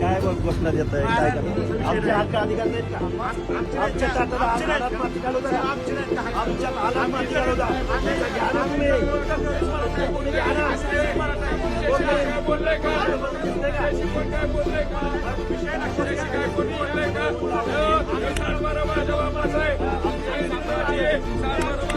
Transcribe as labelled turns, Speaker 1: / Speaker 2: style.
Speaker 1: काय बघ बसण्यात येत आहे काय आमचे हक्क अधिकार नाहीत का आमच्या ताटाला माती आमच्या माती घ्या ना तुम्ही.